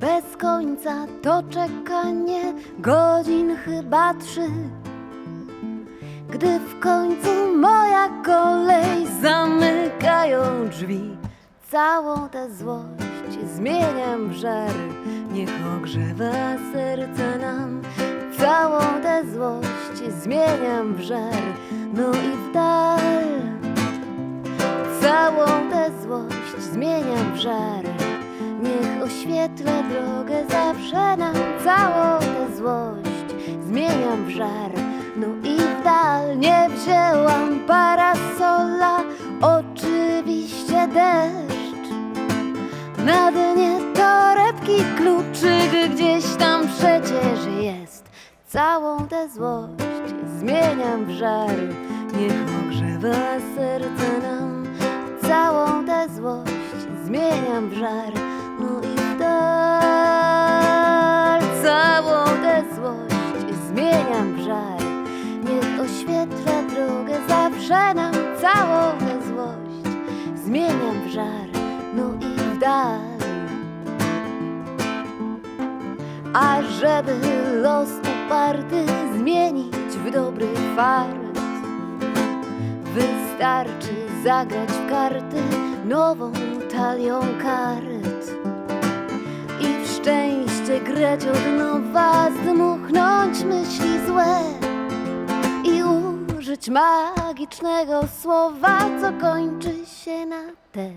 Bez końca to czekanie godzin chyba trzy. Gdy w końcu moja kolej zamykają drzwi, całą tę złość zmieniam w żar. Niech ogrzewa serce nam, całą tę złość zmieniam w żar. No i w dal, całą tę złość zmieniam w żar. Niech oświetla drogę zawsze nam całą tę złość zmieniam w żar. No i w dal nie wzięłam parasola, oczywiście deszcz. Na dnie torebki kluczyk gdzieś tam przecież jest. Całą tę złość zmieniam w żar. Niech ogrzewa serce zmieniam w żar. No i w dal. Całą tę złość zmieniam w żar. Niech oświetla drogę zawsze nam. Całą tę złość zmieniam w żar. No i w dal. A żeby los uparty zmienić w dobry fart Wystarczy zagrać w karty nową talią kart I w szczęście grać od nowa, zdmuchnąć myśli złe. I użyć magicznego słowa, co kończy się na te.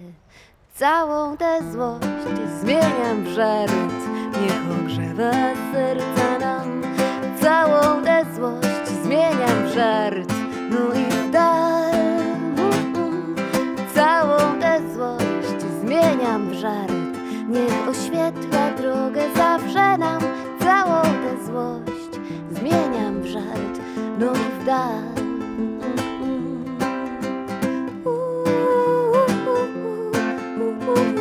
Całą tę złość zmieniam w żart. Niech ogrzewa serca nam. Całą tę złość zmieniam w żart Oh,